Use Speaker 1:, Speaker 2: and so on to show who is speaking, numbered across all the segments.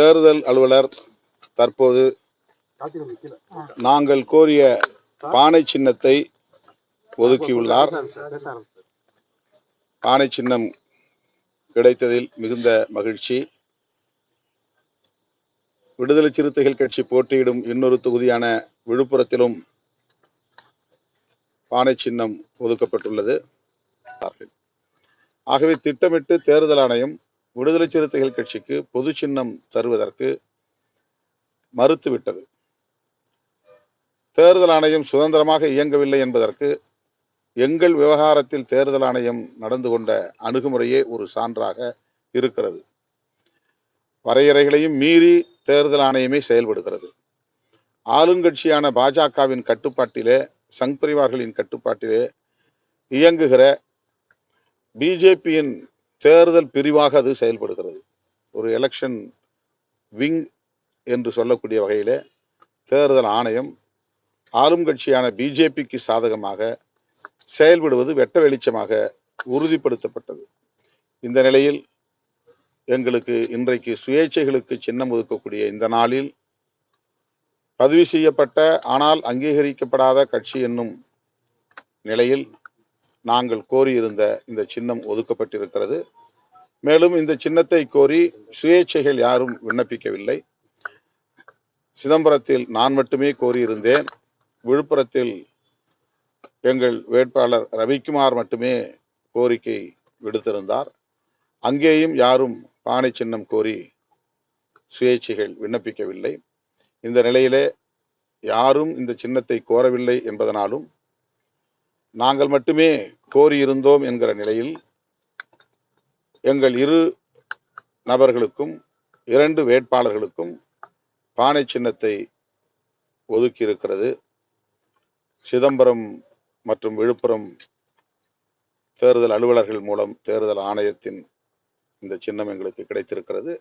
Speaker 1: தேர்தல் அலுவலர் தற்போது நாங்கள் கோரிய பானை சின்னத்தை ஒதுக்கியுள்ளார். பானை சின்னம் கிடைத்ததில் மிகுந்த மகிழ்ச்சி. விடுதலை சிறுத்தைகள் கட்சி போட்டியிடும் இன்னொரு தொகுதியான விழுப்புரத்திலும் பானை சின்னம் ஒதுக்கப்பட்டுள்ளது. ஆகவே திட்டமிட்டு தேர்தல் ஆணையம் விடுதலை சிறுத்தைகள் கட்சிக்கு பொது சின்னம் தருவதற்கு மறுத்துவிட்டது. தேர்தல் ஆணையம் சுதந்திரமாக இயங்கவில்லை என்பதற்கு எங்கள் விவகாரத்தில் தேர்தல் ஆணையம் நடந்து கொண்ட அணுகுமுறையே ஒரு சான்றாக இருக்கிறது. வரையறைகளையும் மீறி தேர்தல் ஆணையமே செயல்படுகிறது. ஆளுங்கட்சியான பாஜகவின் கட்டுப்பாட்டிலே சங் பரிவார்களின் கட்டுப்பாட்டிலே இயங்குகிற பிஜேபியின் தேர்தல் பிரிவாக அது செயல்படுகிறது. ஒரு எலெக்ஷன் விங் என்று சொல்லக்கூடிய வகையில் தேர்தல் ஆணையம் ஆளும் கட்சியான பிஜேபிக்கு சாதகமாக செயல்படுவது வெட்ட வெளிச்சமாக உறுதிப்படுத்தப்பட்டது. இந்த நிலையில் எங்களுக்கு இன்றைக்கு சுயேட்சைகளுக்கு சின்னம் ஒதுக்கக்கூடிய இந்த நாளில் பதிவு செய்யப்பட்ட ஆனால் அங்கீகரிக்கப்படாத கட்சி என்னும் நிலையில் நாங்கள் கோரியிருந்த இந்த சின்னம் ஒதுக்கப்பட்டிருக்கிறது. மேலும் இந்த சின்னத்தை கோரி சுயேட்சைகள் யாரும் விண்ணப்பிக்கவில்லை. சிதம்பரத்தில் நான் மட்டுமே கோரியிருந்தேன். விழுப்புரத்தில் எங்கள் வேட்பாளர் ரவிக்குமார் மட்டுமே கோரிக்கை விடுத்திருந்தார். அங்கேயும் யாரும் பானை சின்னம் கோரி சுயேட்சைகள் விண்ணப்பிக்கவில்லை. இந்த நிலையிலே யாரும் இந்த சின்னத்தை கோரவில்லை என்பதனாலும் நாங்கள் மட்டுமே கோரியிருந்தோம் என்கிற நிலையில் எங்கள் இரு நபர்களுக்கும் இரண்டு வேட்பாளர்களுக்கும் பானை சின்னத்தை ஒதுக்கியிருக்கிறது. சிதம்பரம் மற்றும் விழுப்புரம் தேர்தல் அலுவலர்கள் மூலம் தேர்தல் ஆணையத்தின் இந்த சின்னம் எங்களுக்கு கிடைத்திருக்கிறது.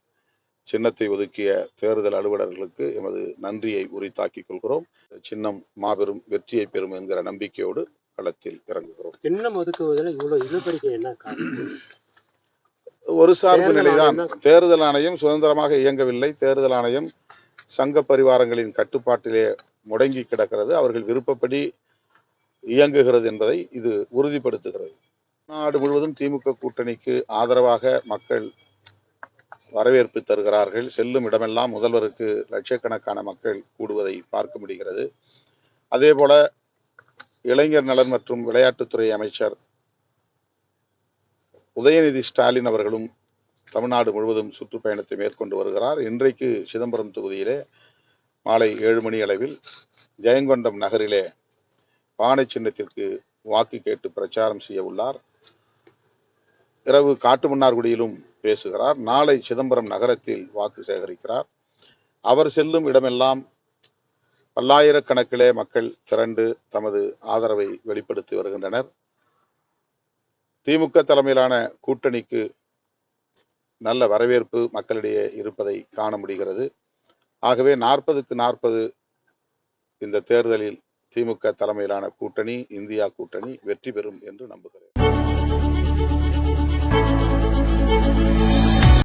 Speaker 1: சின்னத்தை ஒதுக்கிய தேர்தல் அலுவலர்களுக்கு எமது நன்றியை உரித்தாக்கிக் கொள்கிறோம். சின்னம் மாபெரும் வெற்றியை பெறும் என்கிற நம்பிக்கையோடு களத்தில் இறங்குகிறோம்.
Speaker 2: சின்னம் ஒதுக்குவதில் இவ்வளவு இழுபறிக்கை என்ன
Speaker 1: ஒரு சார்பு நிலைதான். தேர்தல் ஆணையம் சுதந்திரமாக இயங்கவில்லை. தேர்தல் ஆணையம் சங்க பரிவாரங்களின் கட்டுப்பாட்டிலே முடங்கி கிடக்கிறது. அவர்கள் விருப்பப்படி இயங்குகிறது என்பதை இது உறுதிப்படுத்துகிறது. நாடு முழுவதும் திமுக கூட்டணிக்கு ஆதரவாக மக்கள் வரவேற்பு தருகிறார்கள். செல்லும் இடமெல்லாம் முதல்வருக்கு லட்சக்கணக்கான மக்கள் கூடுவதை பார்க்க முடிகிறது. அதே போல இளைஞர் நலன் மற்றும் விளையாட்டுத்துறை அமைச்சர் உதயநிதி ஸ்டாலின் அவர்களும் தமிழ்நாடு முழுவதும் சுற்றுப்பயணத்தை மேற்கொண்டு வருகிறார். இன்றைக்கு சிதம்பரம் தொகுதியிலே மாலை ஏழு மணி அளவில் ஜெயங்கொண்டம் நகரிலே பானை சின்னத்திற்கு வாக்கு கேட்டு பிரச்சாரம் செய்ய உள்ளார். இரவு காட்டுமன்னார்குடியிலும் பேசுகிறார். நாளை சிதம்பரம் நகரத்தில் வாக்கு சேகரிக்கிறார். அவர் செல்லும் இடமெல்லாம் பல்லாயிரக்கணக்கிலே மக்கள் திரண்டு தமது ஆதரவை வெளிப்படுத்தி வருகின்றனர். திமுக தலைமையிலான கூட்டணிக்கு நல்ல வரவேற்பு மக்களிடையே இருப்பதை காண முடிகிறது. ஆகவே நாற்பதுக்கு நாற்பது இந்த தேர்தலில் திமுக தலைமையிலான கூட்டணி இந்தியா கூட்டணி வெற்றி பெறும் என்று நம்புகிறேன்.